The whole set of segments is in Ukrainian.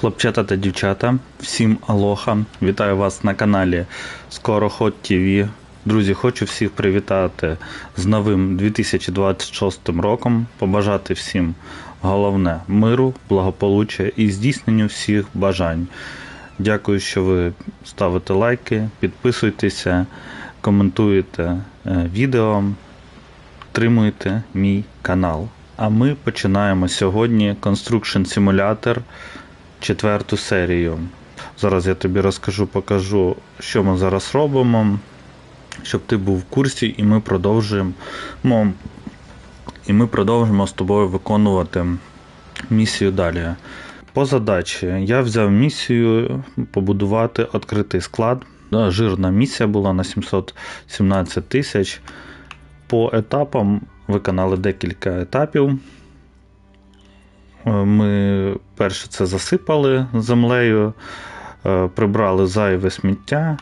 Хлопчата та дівчата, всім алоха! Вітаю вас на каналі Скороход ТВ. Друзі, хочу всіх привітати з новим 2026 роком, побажати всім головне миру, благополуччя і здійсненню всіх бажань. Дякую, що ви ставите лайки, підписуйтеся, коментуєте е, відео, підтримуйте мій канал. А ми починаємо сьогодні Construction Simulator четверту серію. Зараз я тобі розкажу, покажу, що ми зараз робимо, щоб ти був в курсі, і ми продовжуємо. І ми продовжимо з тобою виконувати місію далі. По задачі я взяв місію побудувати відкритий склад. Жирна місія була на 717 тисяч. По етапам виконали декілька етапів. Е, Ми перше це засипали землею, е, прибрали зайве сміття,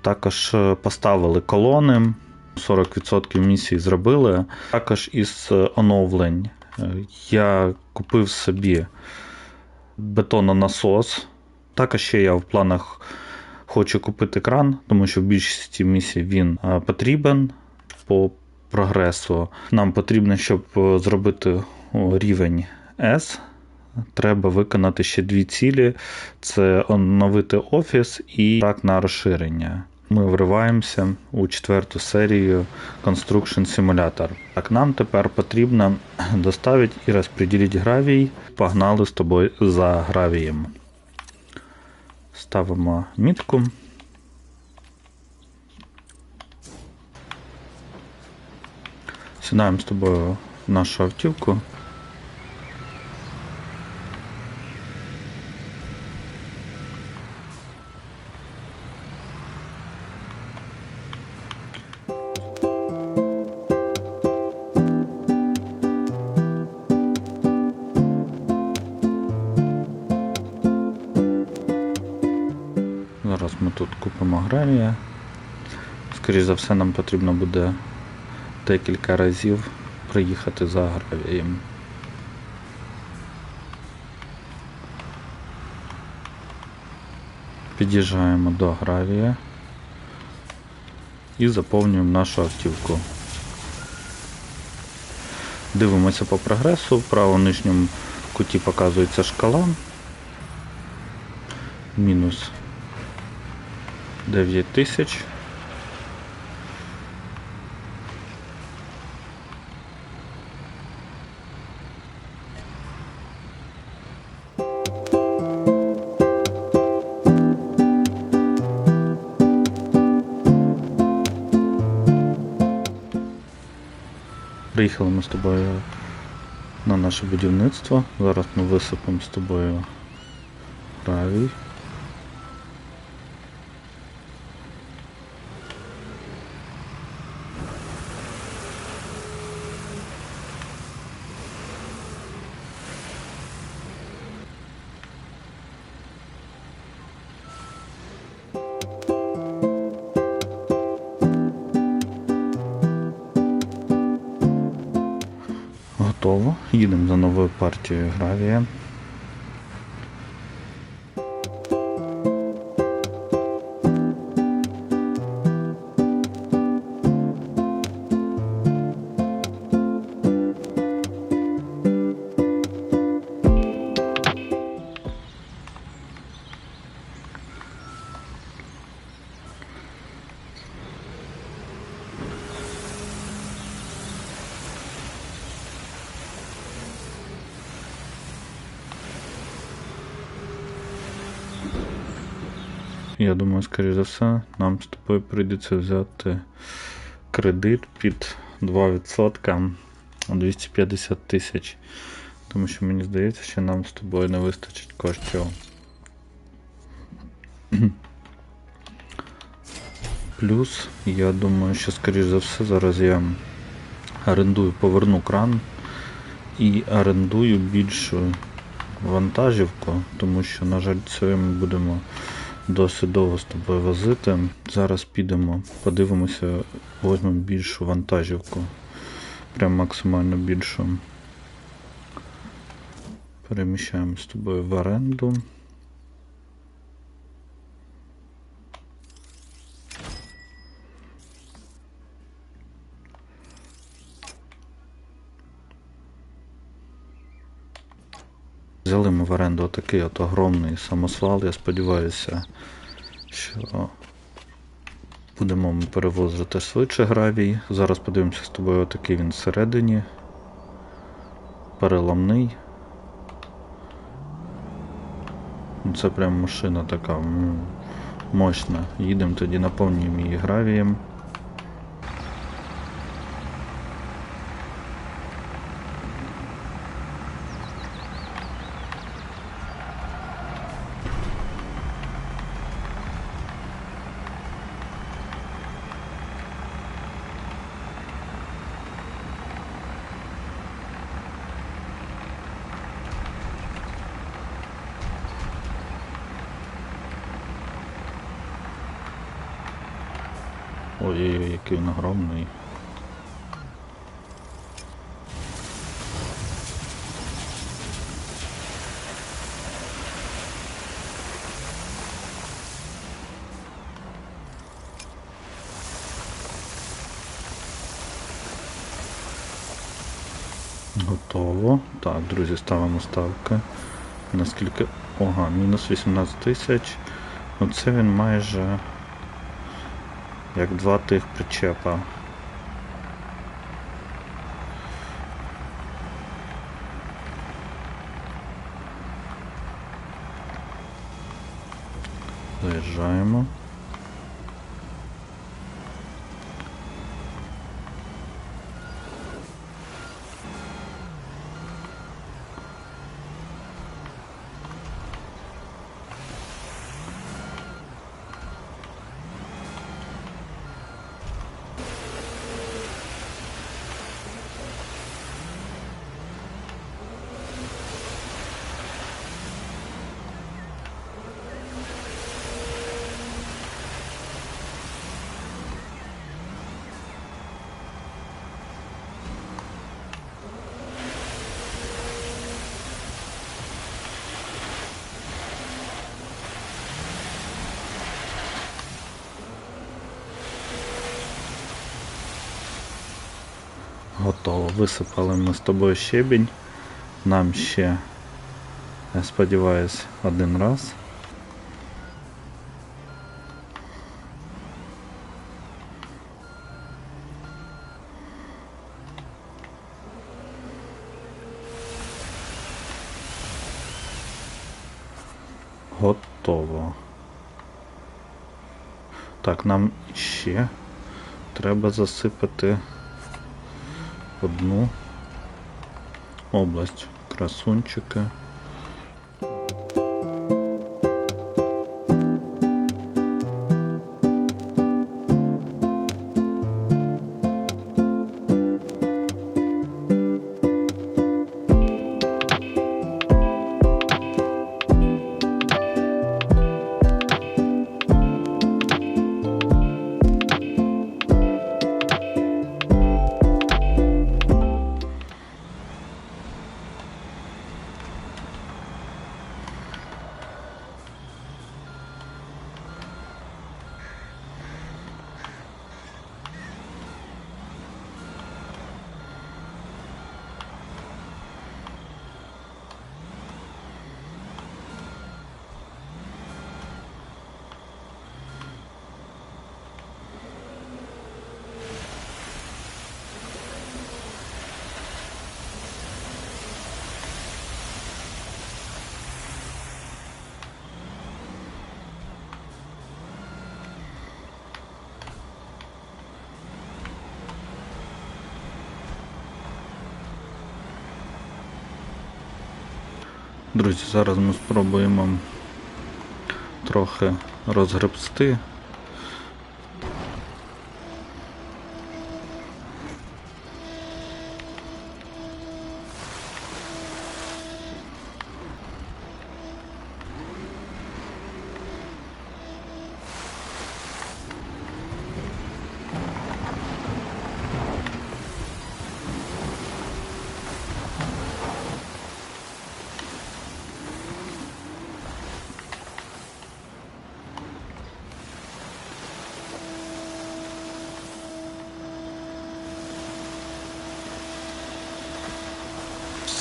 також е, поставили колони, 40% місії зробили. Також із оновлень я купив собі бетононасос. Також ще я в планах хочу купити кран, тому що в більшості місій він потрібен по прогресу. Нам потрібно, щоб зробити рівень S, треба виконати ще дві цілі: це оновити офіс і трак на розширення. Ми вриваємося у четверту серію Construction Simulator. Так, нам тепер потрібно доставити і розподілити гравій. Погнали з тобою за гравієм. Ставимо мітку. Сідаємо з тобою в нашу автівку. Ми тут купимо гравія. Скоріше за все, нам потрібно буде декілька разів приїхати за гравієм. Під'їжджаємо до гравія і заповнюємо нашу автівку. Дивимося по прогресу, в правому нижньому куті показується шкала. Мінус 9 тисяч. Приїхали ми з тобою на наше будівництво. Зараз ми висипемо з тобою гравій. Готово. Їдемо за новою партією гравія. Я думаю, скоріш за все, нам з тобою прийдеться взяти кредит під 2% 250 тисяч. Тому що мені здається, що нам з тобою не вистачить коштів. Плюс, я думаю, що скоріш за все зараз я орендую, поверну кран і орендую більшу вантажівку, тому що, на жаль, це ми будемо досить довго з тобою возити. Зараз підемо, подивимося, возьмемо більшу вантажівку. Прям максимально більшу. Переміщаємо з тобою в оренду. В оренду такий от огромний самосвал. Я сподіваюся, що будемо ми перевозити швидше гравій. Зараз подивимося з тобою, отакий він всередині. Переламний. Ну, Це прям машина така мощна. Їдемо тоді наповнюємо її гравієм. Ой-ой-ой, який він огромний. Готово. Так, друзі, ставимо ставки. Наскільки. Ага, мінус 18 тисяч. Ну це він майже як два тих причепа. Заїжджаємо. Готово. Висипали ми з тобою щебінь. Нам ще, я сподіваюсь, один раз. Готово. Так, нам ще треба засипати одну область красунчики. Друзі, зараз ми спробуємо трохи розгребсти.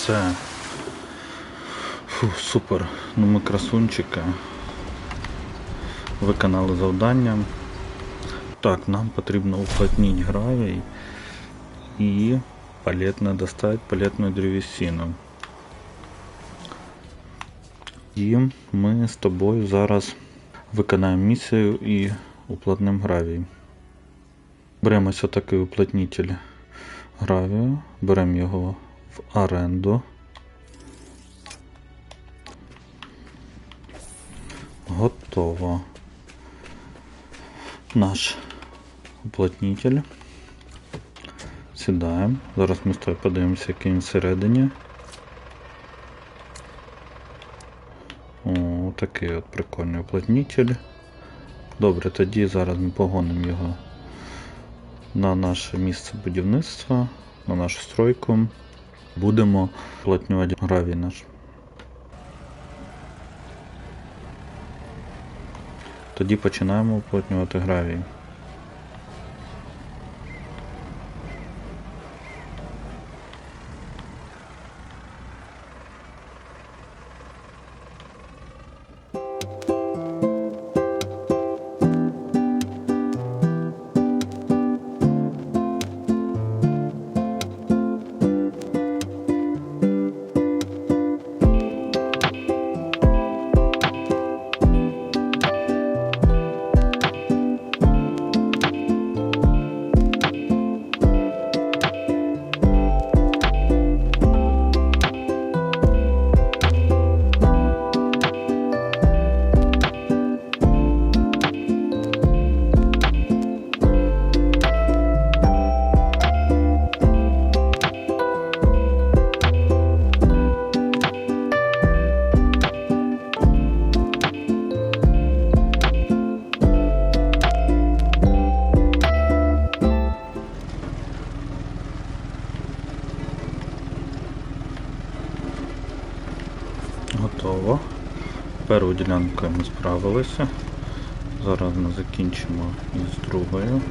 Все. Фу, супер. Ну ми красунчики. Виконали завдання. Так, нам потрібно уплотнити гравій і палетно достати палетну древесину. І ми з тобою зараз виконаємо місію і уплотнимо гравій. Беремо ось такий уплотнитель гравію, беремо його в оренду. Готово. Наш уплотнитель. Сідаємо. Зараз ми з тобою подивимося, який він всередині. О, такий от прикольний уплотнитель. Добре, тоді зараз ми погонимо його на наше місце будівництва, на нашу стройку. Будемо уплотнювати гравій наш. Тоді починаємо уплотнювати гравій. Першу ділянкою ми справилися. Зараз ми закінчимо із другою.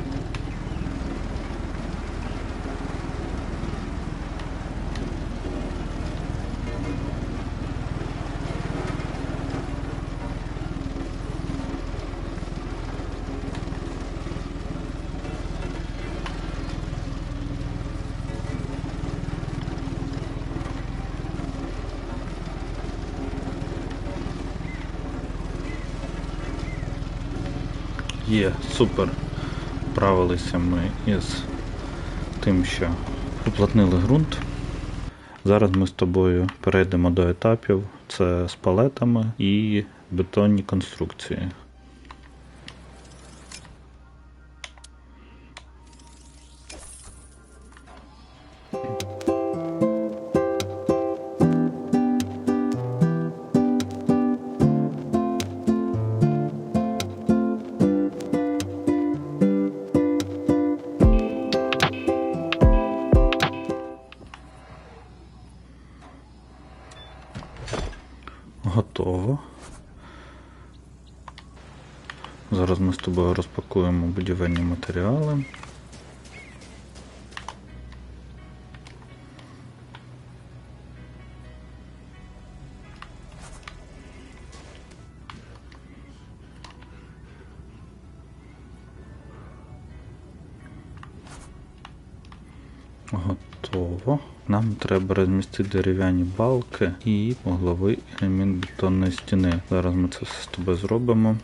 Є, супер. Справилися ми із тим, що уплотнили ґрунт. Зараз ми з тобою перейдемо до етапів. Це з палетами і бетонні конструкції. Тобою розпакуємо будівельні матеріали. Готово. Нам треба розмістити дерев'яні балки і угловий елемент бетонної стіни. Зараз ми це все з тобою зробимо.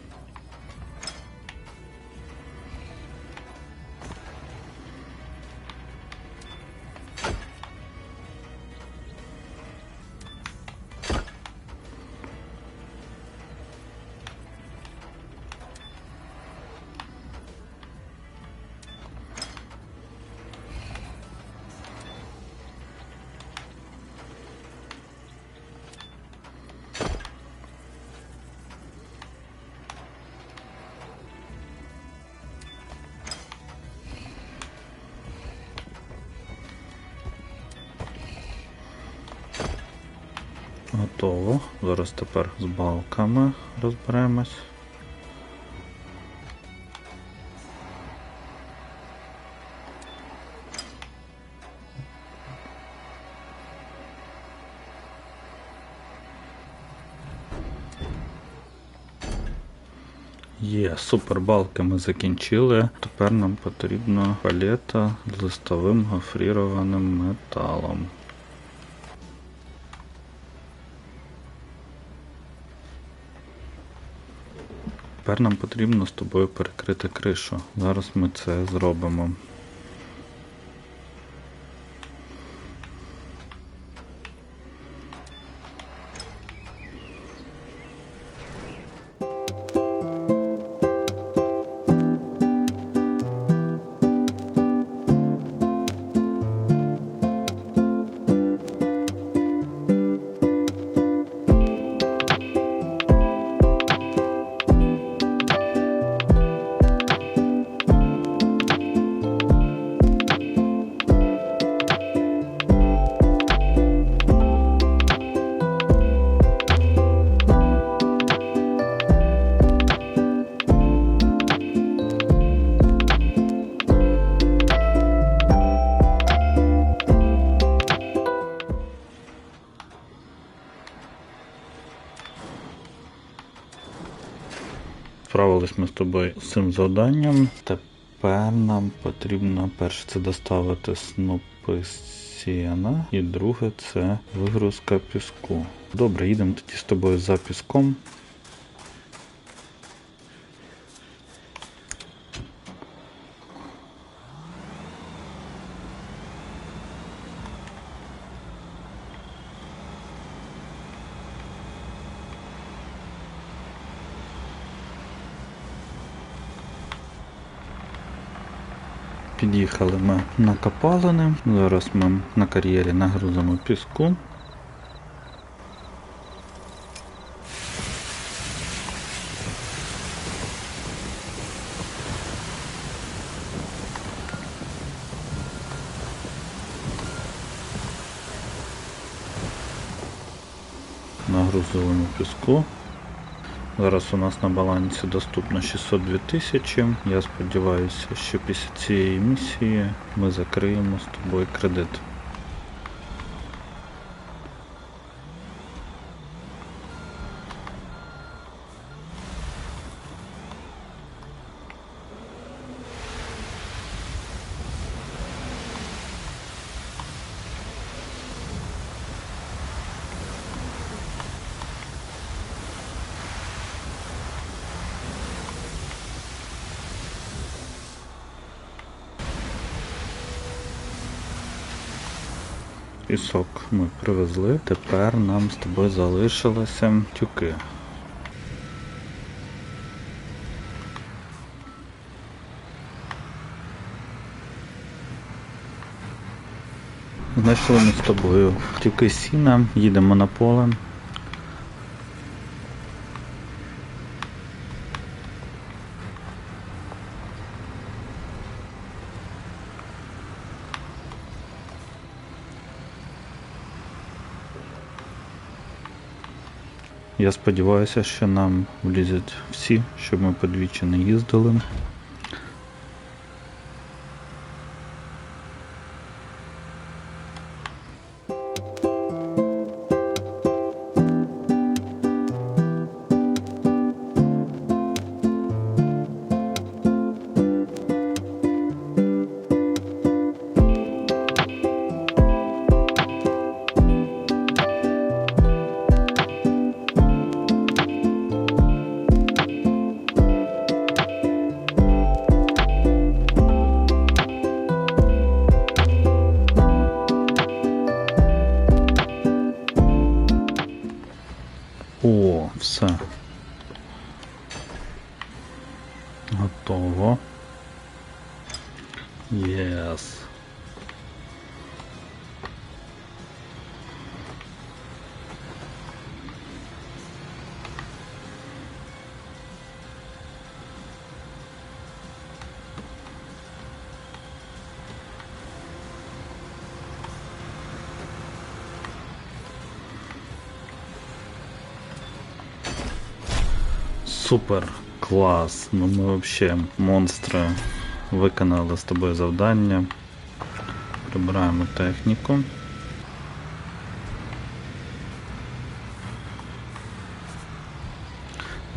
Готово. Зараз тепер з балками розберемось. Є, супер балки ми закінчили. Тепер нам потрібна палета з листовим гофрірованим металом. Тепер нам потрібно з тобою перекрити кришу. Зараз ми це зробимо. Справились ми з тобою з цим завданням. Тепер нам потрібно перше це доставити снопи сіна, і друге це вигрузка піску. Добре, їдемо тоді з тобою за піском. Під'їхали ми на Копалини. Зараз ми на кар'єрі нагрузимо піску. Нагрузили ми піску. Зараз у нас на балансі доступно 602 тисячі. Я сподіваюся, що після цієї місії ми закриємо з тобою кредит. Пісок ми привезли. Тепер нам з тобою залишилися тюки. Знайшли ми з тобою тюки сіна, їдемо на поле. Я сподіваюся, що нам влізуть всі, щоб ми подвічі не їздили. Супер, клас. Ну ми вообще монстри. Виконали з тобою завдання. Прибираємо техніку.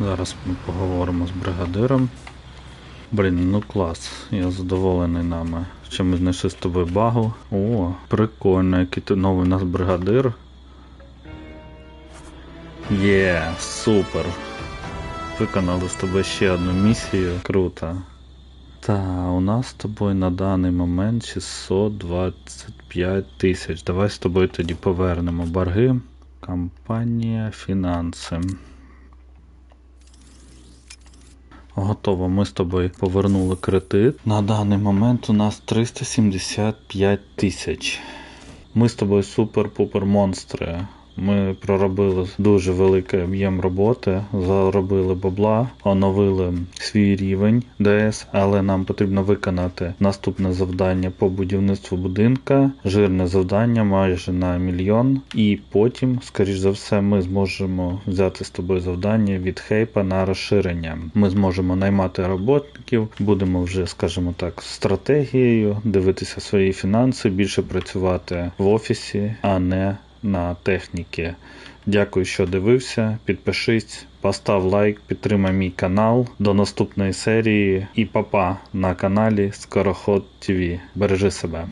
Зараз ми поговоримо з бригадиром. Блін, ну клас, я задоволений нами. Що ми знайшли з тобою багу. О, прикольно, який ти новий у нас бригадир. Є, супер. Виконали з тобою ще одну місію. Круто. Та, у нас з тобою на даний момент 625 тисяч. Давай з тобою тоді повернемо борги. Компанія фінанси. Готово, ми з тобою повернули кредит. На даний момент у нас 375 тисяч. Ми з тобою супер-пупер монстри. Ми проробили дуже великий об'єм роботи, заробили бабла, оновили свій рівень ДС, але нам потрібно виконати наступне завдання по будівництву будинка, жирне завдання майже на мільйон. І потім, скоріш за все, ми зможемо взяти з тобою завдання від хейпа на розширення. Ми зможемо наймати роботників, будемо вже, скажімо так, стратегією, дивитися свої фінанси, більше працювати в офісі, а не на техніки. Дякую, що дивився. Підпишись, постав лайк, підтримай мій канал. До наступної серії і папа на каналі Скороход ТВ. Бережи себе.